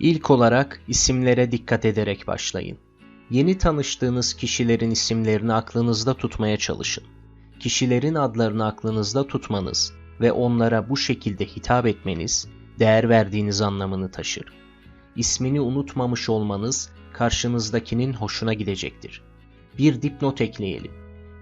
İlk olarak isimlere dikkat ederek başlayın. Yeni tanıştığınız kişilerin isimlerini aklınızda tutmaya çalışın. Kişilerin adlarını aklınızda tutmanız ve onlara bu şekilde hitap etmeniz değer verdiğiniz anlamını taşır. İsmini unutmamış olmanız karşınızdakinin hoşuna gidecektir. Bir dipnot ekleyelim.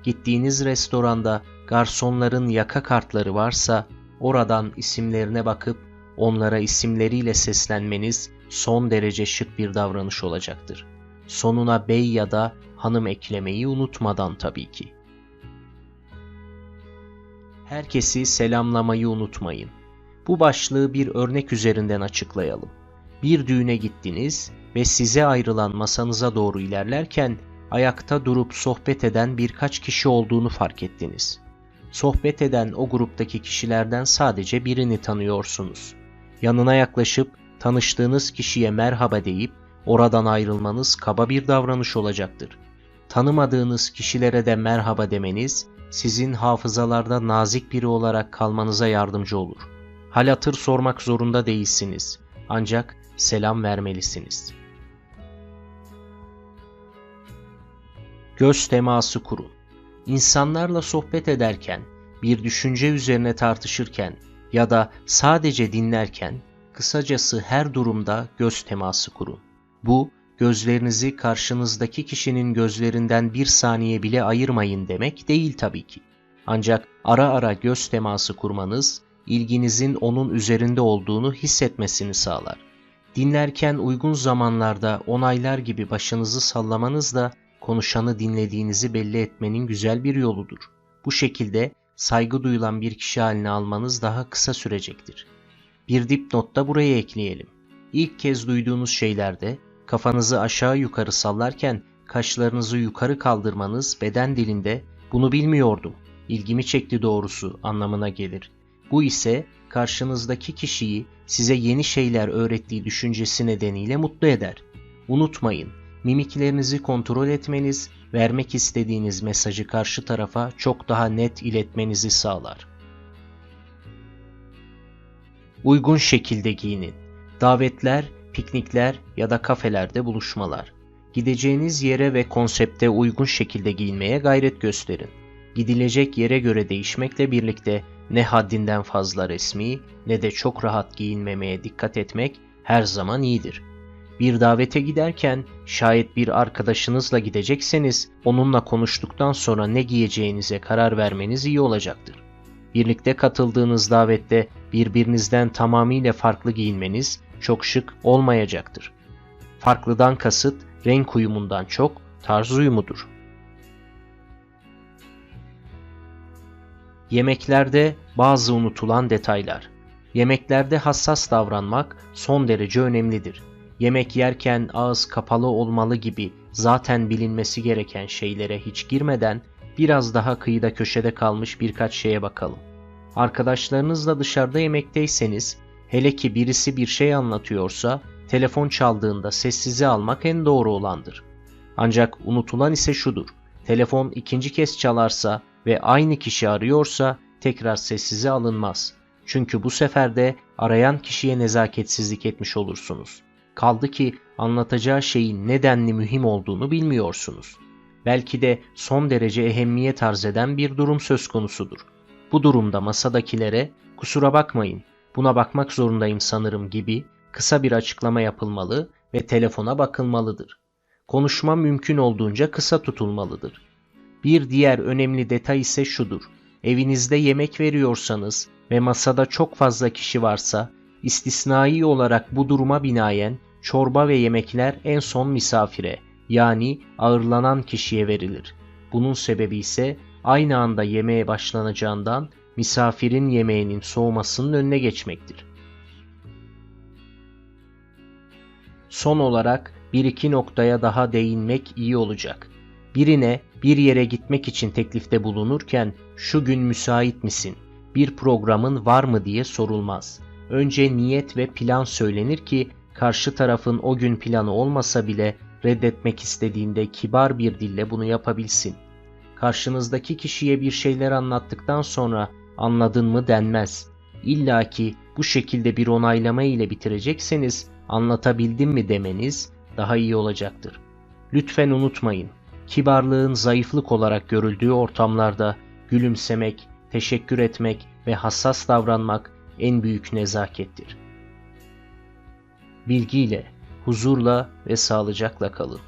Gittiğiniz restoranda garsonların yaka kartları varsa oradan isimlerine bakıp onlara isimleriyle seslenmeniz son derece şık bir davranış olacaktır. Sonuna bey ya da hanım eklemeyi unutmadan tabii ki. Herkesi selamlamayı unutmayın. Bu başlığı bir örnek üzerinden açıklayalım. Bir düğüne gittiniz ve size ayrılan masanıza doğru ilerlerken ayakta durup sohbet eden birkaç kişi olduğunu fark ettiniz. Sohbet eden o gruptaki kişilerden sadece birini tanıyorsunuz. Yanına yaklaşıp tanıştığınız kişiye merhaba deyip oradan ayrılmanız kaba bir davranış olacaktır. Tanımadığınız kişilere de merhaba demeniz sizin hafızalarda nazik biri olarak kalmanıza yardımcı olur. Hal hatır sormak zorunda değilsiniz. Ancak selam vermelisiniz. Göz teması kurun. İnsanlarla sohbet ederken, bir düşünce üzerine tartışırken ya da sadece dinlerken kısacası her durumda göz teması kurun. Bu gözlerinizi karşınızdaki kişinin gözlerinden bir saniye bile ayırmayın demek değil tabii ki. Ancak ara ara göz teması kurmanız ilginizin onun üzerinde olduğunu hissetmesini sağlar. Dinlerken uygun zamanlarda onaylar gibi başınızı sallamanız da konuşanı dinlediğinizi belli etmenin güzel bir yoludur. Bu şekilde saygı duyulan bir kişi haline almanız daha kısa sürecektir. Bir dipnot da buraya ekleyelim. İlk kez duyduğunuz şeylerde kafanızı aşağı yukarı sallarken kaşlarınızı yukarı kaldırmanız beden dilinde bunu bilmiyordum, ilgimi çekti doğrusu anlamına gelir. Bu ise karşınızdaki kişiyi size yeni şeyler öğrettiği düşüncesi nedeniyle mutlu eder. Unutmayın, mimiklerinizi kontrol etmeniz, vermek istediğiniz mesajı karşı tarafa çok daha net iletmenizi sağlar. Uygun şekilde giyinin. Davetler, piknikler ya da kafelerde buluşmalar. Gideceğiniz yere ve konsepte uygun şekilde giyinmeye gayret gösterin. Gidilecek yere göre değişmekle birlikte ne haddinden fazla resmi ne de çok rahat giyinmemeye dikkat etmek her zaman iyidir. Bir davete giderken şayet bir arkadaşınızla gidecekseniz onunla konuştuktan sonra ne giyeceğinize karar vermeniz iyi olacaktır. Birlikte katıldığınız davette birbirinizden tamamıyla farklı giyinmeniz çok şık olmayacaktır. Farklıdan kasıt renk uyumundan çok tarz uyumudur. Yemeklerde bazı unutulan detaylar. Yemeklerde hassas davranmak son derece önemlidir. Yemek yerken ağız kapalı olmalı gibi zaten bilinmesi gereken şeylere hiç girmeden biraz daha kıyıda köşede kalmış birkaç şeye bakalım. Arkadaşlarınızla dışarıda yemekteyseniz, hele ki birisi bir şey anlatıyorsa, telefon çaldığında sessize almak en doğru olandır. Ancak unutulan ise şudur. Telefon ikinci kez çalarsa ve aynı kişi arıyorsa tekrar sessize alınmaz. Çünkü bu sefer de arayan kişiye nezaketsizlik etmiş olursunuz. Kaldı ki anlatacağı şeyin nedenli mühim olduğunu bilmiyorsunuz. Belki de son derece ehemmiyet arz eden bir durum söz konusudur. Bu durumda masadakilere kusura bakmayın buna bakmak zorundayım sanırım gibi kısa bir açıklama yapılmalı ve telefona bakılmalıdır. Konuşma mümkün olduğunca kısa tutulmalıdır. Bir diğer önemli detay ise şudur. Evinizde yemek veriyorsanız ve masada çok fazla kişi varsa istisnai olarak bu duruma binaen çorba ve yemekler en son misafire yani ağırlanan kişiye verilir. Bunun sebebi ise aynı anda yemeğe başlanacağından misafirin yemeğinin soğumasının önüne geçmektir. Son olarak bir iki noktaya daha değinmek iyi olacak. Birine bir yere gitmek için teklifte bulunurken şu gün müsait misin? Bir programın var mı diye sorulmaz. Önce niyet ve plan söylenir ki karşı tarafın o gün planı olmasa bile reddetmek istediğinde kibar bir dille bunu yapabilsin. Karşınızdaki kişiye bir şeyler anlattıktan sonra anladın mı denmez. İlla ki bu şekilde bir onaylama ile bitirecekseniz anlatabildim mi demeniz daha iyi olacaktır. Lütfen unutmayın, kibarlığın zayıflık olarak görüldüğü ortamlarda gülümsemek, teşekkür etmek ve hassas davranmak en büyük nezakettir. Bilgiyle, huzurla ve sağlıcakla kalın.